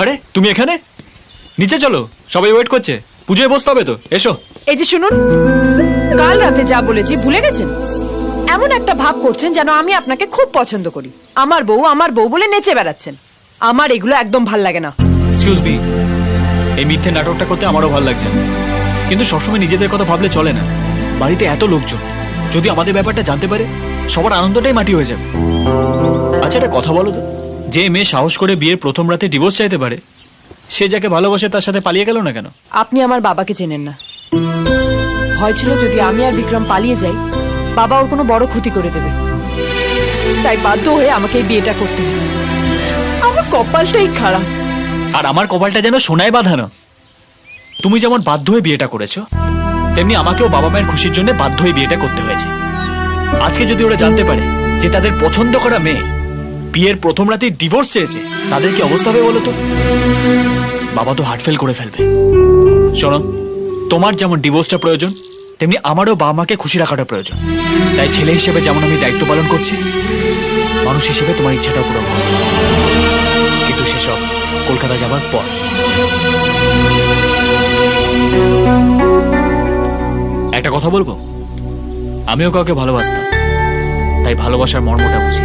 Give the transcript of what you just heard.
আরে তুমি এখানে? নিচে চলো সবাই ওয়েট করছে। পুজোয় বসতে হবে তো এসো। এই যে শুনুন কাল রাতে যা বলেছি ভুলে গেছেন? এমন একটা ভাব করছেন যেন আমি আপনাকে খুব পছন্দ করি। আমার বউ আমার বউ বলে নেচে বেড়াচ্ছেন। আমার এগুলো একদম ভালো লাগে না। এক্সকিউজ মি এই মিথ্যে নাটকটা করতে আমারও ভালো লাগছে। কিন্তু সবসময় নিজেদের কথা ভাবলে চলে না। বাড়িতে এত লোকজন যদি আমাদের ব্যাপারটা জানতে পারে সবার আনন্দটাই মাটি হয়ে যাবে। আচ্ছা একটা কথা বলো তো। যে মেয়ে সাহস করে বিয়ের প্রথম রাতে ডিভোর্স চাইতে পারে সে যাকে ভালোবাসে তার সাথে পালিয়ে গেল না কেন? আপনি আমার বাবাকে চেনেন না। ভয় ছিল যদি আমি আর বিক্রম পালিয়ে যাই বাবা ওর কোনো বড় ক্ষতি করে দেবে। তাই বাধ্য হয়ে আমাকে এই বিয়েটা করতে হয়েছে। আমার কপালটাই খারাপ। আর আমার কপালটা যেন সোনায় বাঁধানো। তুমি যেমন বাধ্য হয়ে বিয়েটা করেছ তেমনি আমাকেও বাবা মায়ের খুশির জন্য বাধ্য হয়ে বিয়েটা করতে হয়েছে। আজকে যদি ওরা জানতে পারে যে তাদের পছন্দ করা মেয়ে বিয়ের প্রথম রাতে ডিভোর্স চেয়েছে। তাদের কি অবস্থা হবে বলো তো? বাবা তো হার্ট ফেল করে ফেলবে। শোনো, তোমার যেমন ডিভোর্সটা প্রয়োজন, তেমনি আমারও বাবা মাকে খুশি রাখাটা প্রয়োজন। তাই ছেলে হিসেবে যেমন আমি দায়িত্ব পালন করছি, মানুষ হিসেবে তোমার ইচ্ছাটাও পূরণ করব কিন্তু সেসব কলকাতা যাবার পর। একটা কথা বলব? আমিও কাউকে ভালোবাসতাম, তাই ভালোবাসার মর্মটা বুঝি।